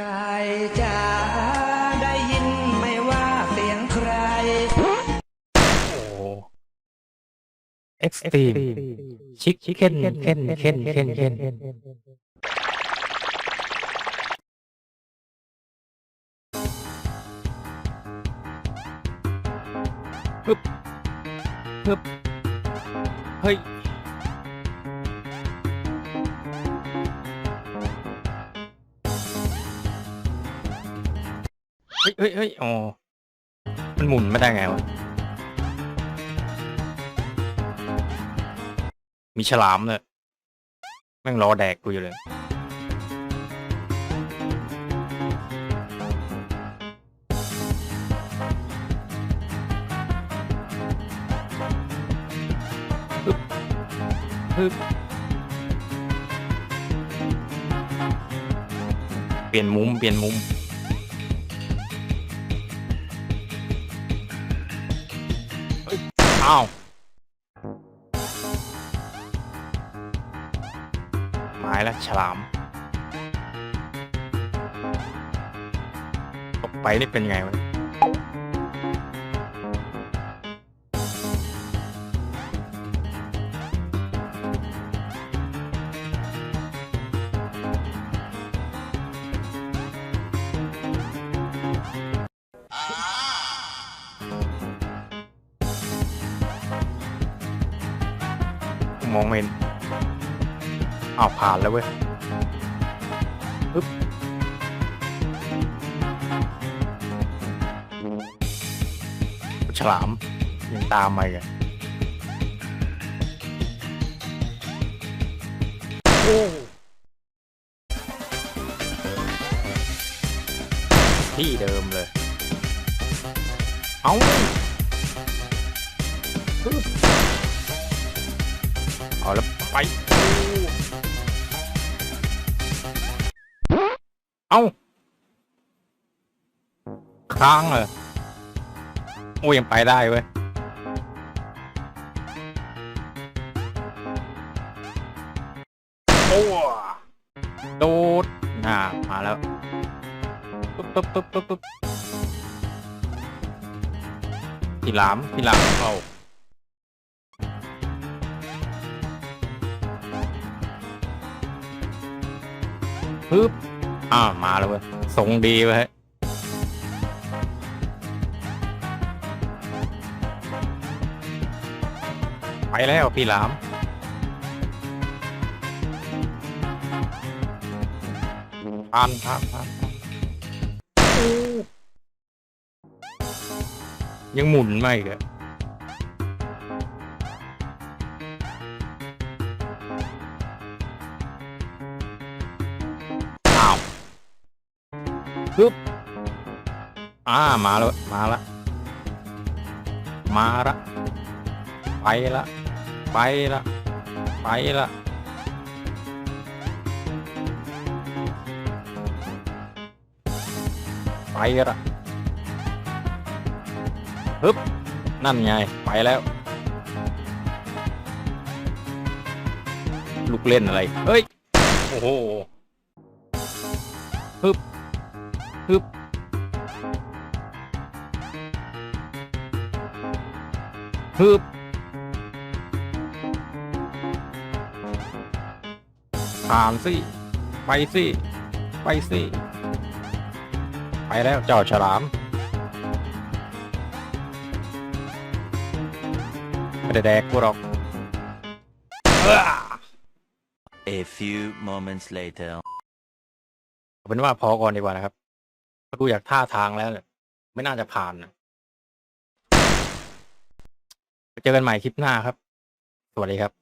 กายจ๋าได้ยินไหม่ว่าเสียงใครโอ้เอ็กซ์ตรีมชิคเค้นเค้นเค้นเค้นเค้นฮึบฮึบเฮ้ย ยเฮ้ยเฮ้ยอ๋อ มันหมุนไม่ได้ไงวะ มีฉลามเลยแม่งรอแดกกูอยู่เลย ฮึบฮึบเปลี่ยนมุม เปลี่ยนมุม อ้าวไม้ละฉลามตกไปนี่เป็นไงวะ มองไม่เห็นอ้าวผ่านแล้วเว้ยปึ๊บฉลามยังตามมาอีกอะโอ้ที่เดิมเลย เอาปึ๊บ เอาแล้วไป เอาค้างเลยโอ้ยังไปได้เว้ยโอ้โดดอ่ามาแล้วปึ๊บปึ๊บปึ๊บปึ๊บปึ๊บพี่หลามพี่หลามเข้า ปึ๊บอ่ามาแล้วเว้ยทรงดีเว้ยไปแล้วพี่หลามผ่านผ่านผ่านยังหมุนไม่อีกอ ปึ๊บอ่ามาแล้วมาละมาละไปละไปละไปละไปละปึ๊บนั่นไงไปแล้ว ลูกเล่นอะไร เฮ้ย โอ้โหฮึบ ฮึบฮึบผ่านสิ ไปสิ ไปสิ ไปแล้วเจ้าฉลาม ไม่ได้แดกกูหรอกเอ้อ A few moments later. เอาเป็นว่าพอก่อนดีกว่านะครับ ถ้าดูอยากท่าทางแล้วเนี่ยไม่น่าจะผ่านนะไปเจอกันใหม่คลิปหน้าครับ สวัสดีครับ